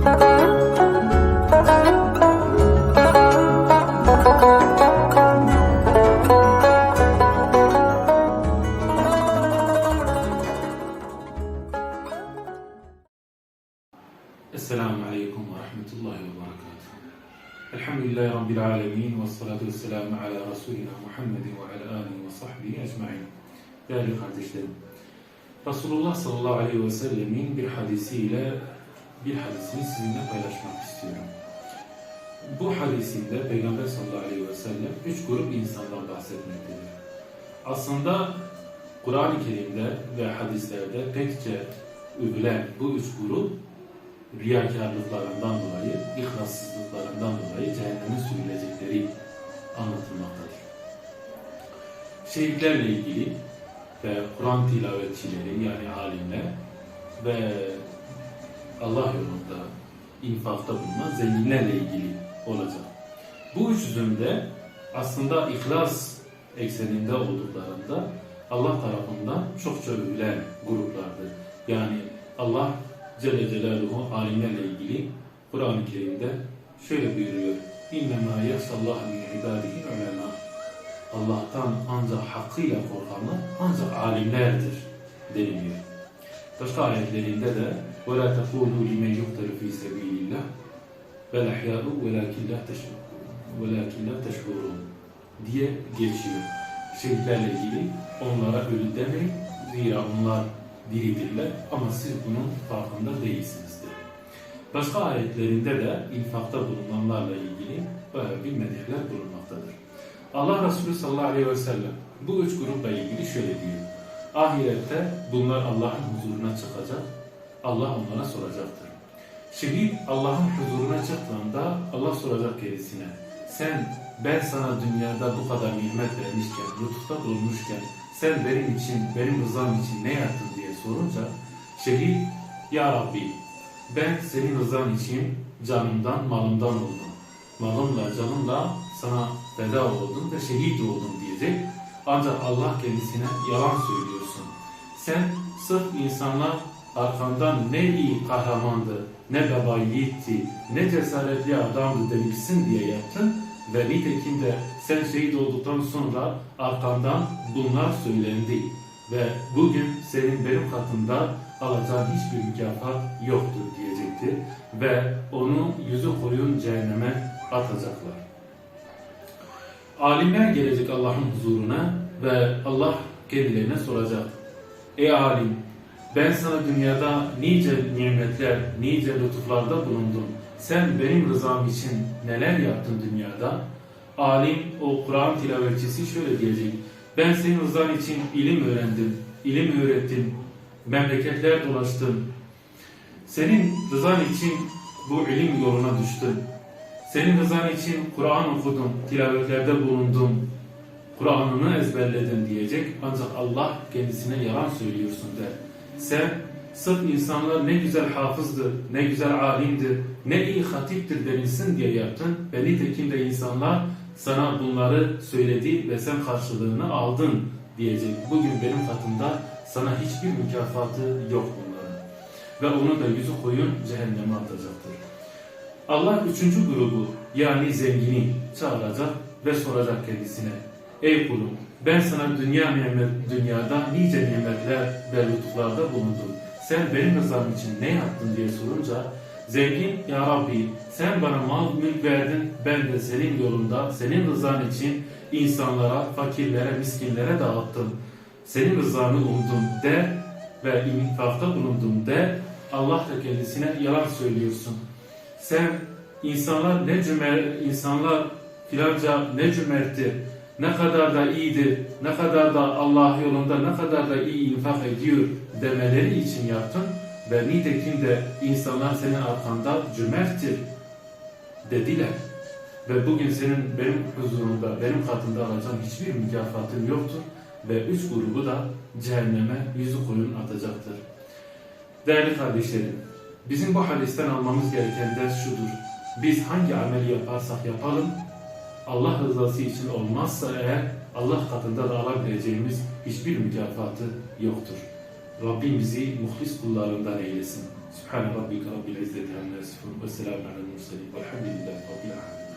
Esselamu Aleyküm ve Rahmetullahi ve Berekatuhu. Elhamdülillahi Rabbil Alemin ve salatu ve selamu ala Resulina Muhammedin ve ala alihi ve sahbihi ecmain. Değerli kardeşlerim, Resulullah sallallahu aleyhi ve sellemin bir hadisini sizinle paylaşmak istiyorum. Bu hadisinde Peygamber sallallahu aleyhi ve sellem üç grup insandan bahsetmektedir. Aslında Kur'an-ı Kerim'de ve hadislerde pekçe övülen bu üç grup riyakarlıklarından dolayı, ihlassızlıklarından dolayı cehenneme sürülecekleri anlatılmaktadır. Şehitlerle ilgili ve Kur'an tilavetçileri yani alimler ve Allah yolunda infakta bulunan zenginlerle ilgili olacak. Bu üç zümre aslında ihlas ekseninde olduklarında Allah tarafından çokça övülen gruplardır. Yani Allah Celle Celaluhu alimlerle ilgili Kur'an-ı Kerim'de şöyle buyuruyor. İnnemâ yeksallahu min ibâdihi ulema. Allah'tan ancak hakkıyla korkanlar ancak alimlerdir deniliyor. Başka ayetlerinde de وَلَا تَقُولُوا لِمَنْ يُقْتَلُ فِي سَب۪يلِ اللّٰهِ بَلْ اَحْيَاءُ وَلَكِنْ لَا وَلَكِنْ لَا تَشْعُرُونَ diye geçiyor. Şehitlerle ilgili onlara ölü demeyin. Zira onlar diridirler ama siz bunun farkında değilsinizdir. Başka ayetlerinde de infakta bulunanlarla ilgili böyle bir medihler bulunmaktadır. Allah Resulü sallallahu aleyhi ve sellem bu üç grupla ilgili şöyle diyor. Ahirette bunlar Allah'ın huzuruna çıkacak, Allah onlara soracaktır. Şehit Allah'ın huzuruna çıktığında Allah soracak kendisine. Sen ben sana dünyada bu kadar nimet vermişken, lütufta bulmuşken sen benim için, benim rızam için ne yaptın diye sorunca şehit Ya Rabbi ben senin rızan için canımdan, malımdan oldum. Malımla, canımla sana feda oldum ve şehit oldum diyecek. Ancak Allah kendisine yalan söylüyorsun. Sen sırf insanlar arkandan ne iyi kahramandı, ne baba yiğitti, ne cesaretli adamdı demişsin diye yaptın ve nitekim de sen şehit olduktan sonra arkandan bunlar söylendi ve bugün senin benim katımda alacağın hiçbir mükafat yoktur diyecekti ve onu yüzü koyun cehenneme atacaklar. Alimler gelecek Allah'ın huzuruna ve Allah kendilerine soracak. Ey alim ben sana dünyada nice nimetler, nice lütuflarda bulundum. Sen benim rızam için neler yaptın dünyada? Alim, o Kur'an tilavetçisi şöyle diyecek. Ben senin rızan için ilim öğrendim, ilim öğrettim, memleketler dolaştım. Senin rızan için bu ilim yoluna düştüm. Senin rızan için Kur'an okudum, tilavetlerde bulundum, Kur'an'ını ezberledim diyecek. Ancak Allah kendisine yalan söylüyorsun der. Sen sırf insanlar ne güzel hafızdır, ne güzel alimdir, ne iyi hatiptir denilsin diye yaptın ve nitekim de insanlar sana bunları söyledi ve sen karşılığını aldın diyecek. Bugün benim katımda sana hiçbir mükafatı yok bunların. Ve onu da yüzü koyun cehenneme atacaktır. Allah üçüncü grubu yani zengini çağıracak ve soracak kendisine. Ey kulum ben sana dünya nimet, dünyada nice nimetler ve lütuflarda bulundum. Sen benim rızam için ne yaptın diye sorunca zengin ya Rabbi sen bana mal mülk verdin ben de senin yolunda senin rızan için insanlara, fakirlere, miskinlere dağıttım. Senin rızanı umdum de ve infakta bulundum de Allah da kendisine yalan söylüyorsun. Sen insanlar ne cömer, insanlar filanca ne cömertti, ne kadar da iyidir, ne kadar da Allah yolunda ne kadar da iyi infak ediyor demeleri için yaptın ve nitekim de insanlar senin arkanda cömerttir dediler. Ve bugün senin benim huzurumda, benim katında alacağın hiçbir mükafatın yoktur ve üç grubu da cehenneme yüzü koyun atacaktır. Değerli kardeşlerim, bizim bu hadisten almamız gereken ders şudur. Biz hangi ameli yaparsak yapalım, Allah rızası için olmazsa eğer Allah katında da alabileceğimiz hiçbir mükafatı yoktur. Rabbim bizi muhlis kullarından eylesin. Subhane rabbike rabbil izzeti amma yasifun ve selamun alel murselin velhamdülillahi rabbil alemin.